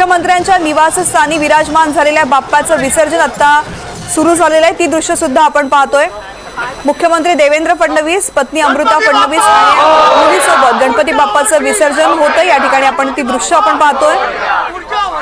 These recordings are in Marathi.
मुख्यमंत्र्यांच्या निवासस्थानी विराजमान झालेल्या बाप्पाचं विसर्जन आता सुरू झालेलं आहे. ती दृश्य सुद्धा आपण पाहतोय. मुख्यमंत्री देवेंद्र फडणवीस पत्नी अमृता फडणवीस आणि मुलीसोबत गणपती बाप्पाचं विसर्जन होतं या ठिकाणी आपण ती दृश्य आपण पाहतोय.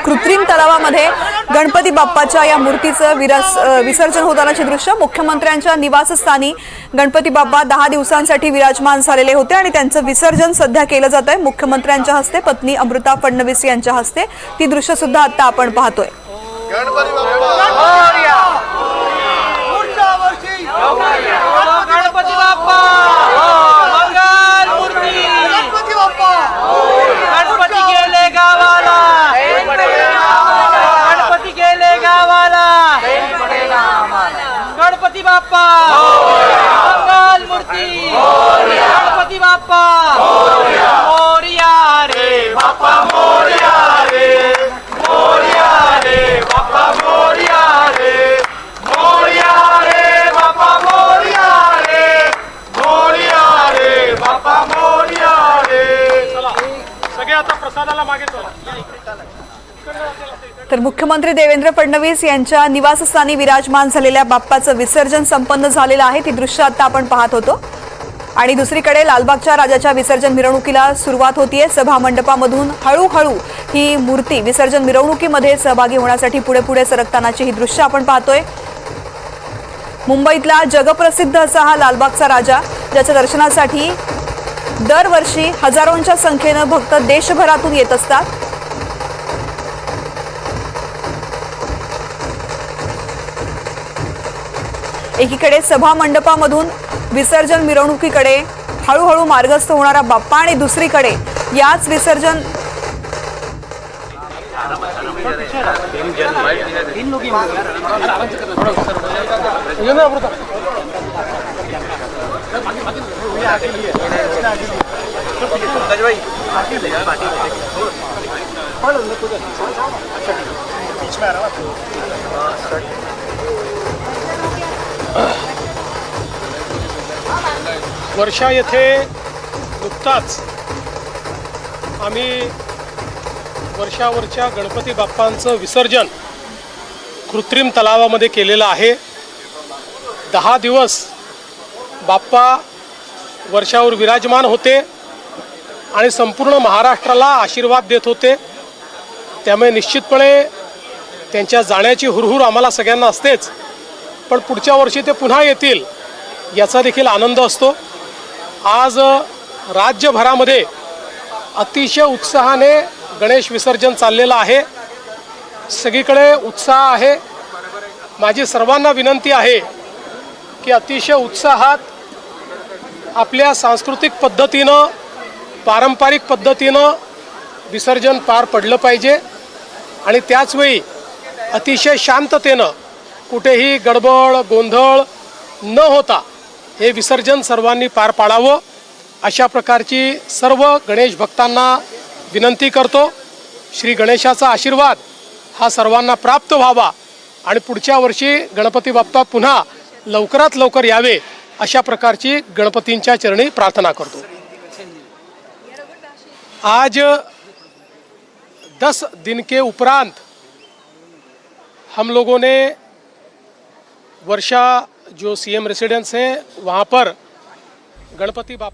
कृत्रिम तलावामध्ये गणपती बाप्पाच्या या मूर्तीचं विरस विसर्जन होतानाचे दृश्य. मुख्यमंत्र्यांच्या निवासस्थानी गणपती बाप्पा दहा दिवसांसाठी विराजमान झालेले होते आणि त्यांचं विसर्जन सध्या केलं जात आहे मुख्यमंत्र्यांच्या हस्ते पत्नी अमृता फडणवीस यांच्या हस्ते ती दृश्य सुद्धा आता आपण पाहतोय गणपती बाप्पा पुढच्या वर्षी गणपती बाप्पा मंगल मूर्ती गणपती बाप्पा गणपती गेले गावाला गणपती गेले गावाला गणपती बाप्पा! मंगल मूर्ती! गणपती बाप्पा! मोरया रे! बाप्पा मोरया रे! मोरया रे! बाप्पा मोरया रे! मोरया रे! बाप्पा मोरया रे! मोरया रे! बाप्पा मोरया रे! चला. सगळे आता प्रसादाला मागे चला. तर मुख्यमंत्री देवेंद्र फडणवीस यांच्या निवासस्थानी विराजमान झालेल्या बाप्पाचं विसर्जन संपन्न झालेलं आहे. ती दृश्य आता आपण पाहत होतो. आणि दुसरीकडे लालबागच्या राजाच्या विसर्जन मिरवणुकीला सुरुवात होतीये. सभा मंडपामधून हळूहळू ही मूर्ती विसर्जन मिरवणुकीमध्ये सहभागी होण्यासाठी पुढे पुढे सरकतानाची ही दृश्य आपण पाहतोय. मुंबईतला जगप्रसिद्ध असा हा लालबागचा राजा ज्याच्या दर्शनासाठी दरवर्षी हजारोंच्या संख्येनं भक्त देशभरातून येत असतात. एकीकडे सभा मंडपामधून विसर्जन मिरवणुकीकडे हळूहळू मार्गस्थ होणारा बाप्पा आणि दुसरीकडे याच विसर्जन वर्षा येथे नुकताच आम्ही वर्षावरच्या गणपती बाप्पांचं विसर्जन कृत्रिम तलावामध्ये केलेलं आहे. दहा दिवस बाप्पा वर्षावर विराजमान होते आणि संपूर्ण महाराष्ट्राला आशीर्वाद देत होते. त्यामुळे निश्चितपणे त्यांच्या जाण्याची हुरहुर आम्हाला सगळ्यांना असतेच. पण पुढच्या वर्षी ते पुन्हा येतील याचा देखील आनंद असतो. आज राज्यभरामध्ये अतिशय उत्साहाने गणेश विसर्जन चाललेलं आहे. सगळीकडे उत्साह आहे. माझी सर्वांना विनंती आहे की अतिशय उत्साहात आपल्या सांस्कृतिक पद्धतीनं पारंपरिक पद्धतीनं विसर्जन पार पडलं पाहिजे आणि त्याचवेळी अतिशय शांततेनं कुठेही गडबड गोंधळ न होता हे विसर्जन सर्वांनी पार पाडावं अशा प्रकारची सर्व गणेश भक्तांना विनंती करतो. श्री गणेशाचा आशीर्वाद हा सर्वांना प्राप्त व्हावा आणि पुढच्या वर्षी गणपती बाप्पा पुन्हा लवकरात लवकर यावे अशा प्रकारची गणपतींच्या चरणी प्रार्थना करतो. आज दस दिन के उपरांत हम लोगों ने वर्षा जो सीएम रेसिडेंस है वहाँ पर गणपति बापा